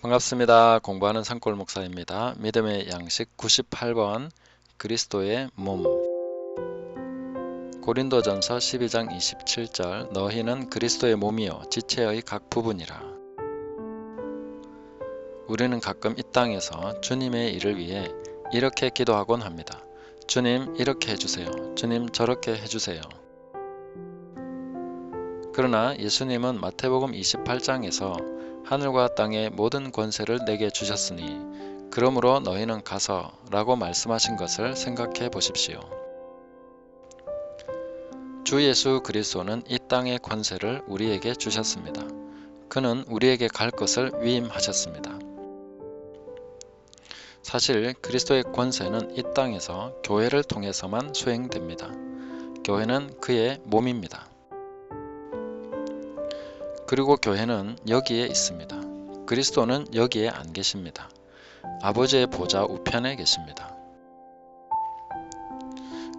반갑습니다. 공부하는 산골 목사입니다. 믿음의 양식 98번 그리스도의 몸 고린도전서 12장 27절 너희는 그리스도의 몸이요 지체의 각 부분이라 우리는 가끔 이 땅에서 주님의 일을 위해 이렇게 기도하곤 합니다. 주님 이렇게 해주세요. 주님 저렇게 해주세요. 그러나 예수님은 마태복음 28장에서 하늘과 땅의 모든 권세를 내게 주셨으니 그러므로 너희는 가서 라고 말씀하신 것을 생각해 보십시오. 주 예수 그리스도는 이 땅의 권세를 우리에게 주셨습니다. 그는 우리에게 갈 것을 위임하셨습니다. 사실 그리스도의 권세는 이 땅에서 교회를 통해서만 수행됩니다. 교회는 그의 몸입니다. 그리고 교회는 여기에 있습니다. 그리스도는 여기에 안 계십니다. 아버지의 보좌 우편에 계십니다.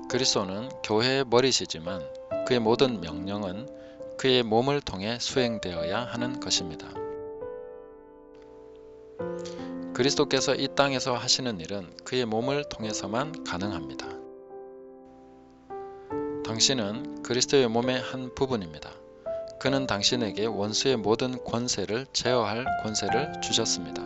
그리스도는 교회의 머리시지만 그의 모든 명령은 그의 몸을 통해 수행되어야 하는 것입니다. 그리스도께서 이 땅에서 하시는 일은 그의 몸을 통해서만 가능합니다. 당신은 그리스도의 몸의 한 부분입니다. 그는 당신에게 원수의 모든 권세를 제어할 권세를 주셨습니다.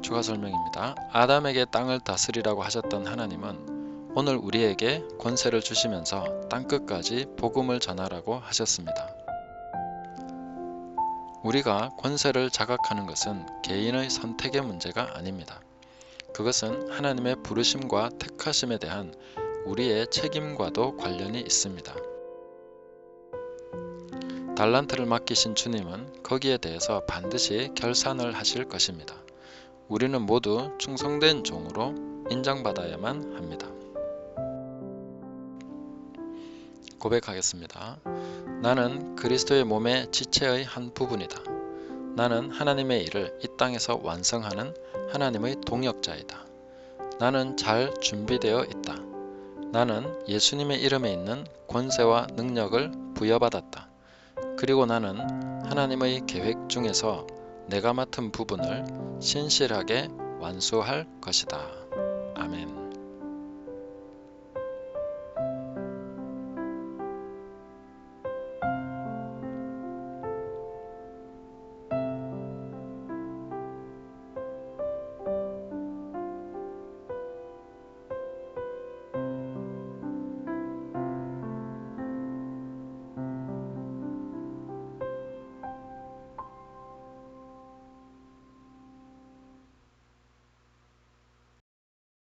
추가 설명입니다. 아담에게 땅을 다스리라고 하셨던 하나님은 오늘 우리에게 권세를 주시면서 땅끝까지 복음을 전하라고 하셨습니다. 우리가 권세를 자각하는 것은 개인의 선택의 문제가 아닙니다. 그것은 하나님의 부르심과 택하심에 대한 우리의 책임과도 관련이 있습니다. 달란트를 맡기신 주님은 거기에 대해서 반드시 결산을 하실 것입니다. 우리는 모두 충성된 종으로 인정받아야만 합니다. 고백하겠습니다. 나는 그리스도의 몸의 지체의 한 부분이다. 나는 하나님의 일을 이 땅에서 완성하는 하나님의 동역자이다. 나는 잘 준비되어 있다. 나는 예수님의 이름에 있는 권세와 능력을 부여받았다. 그리고 나는 하나님의 계획 중에서 내가 맡은 부분을 신실하게 완수할 것이다. 아멘.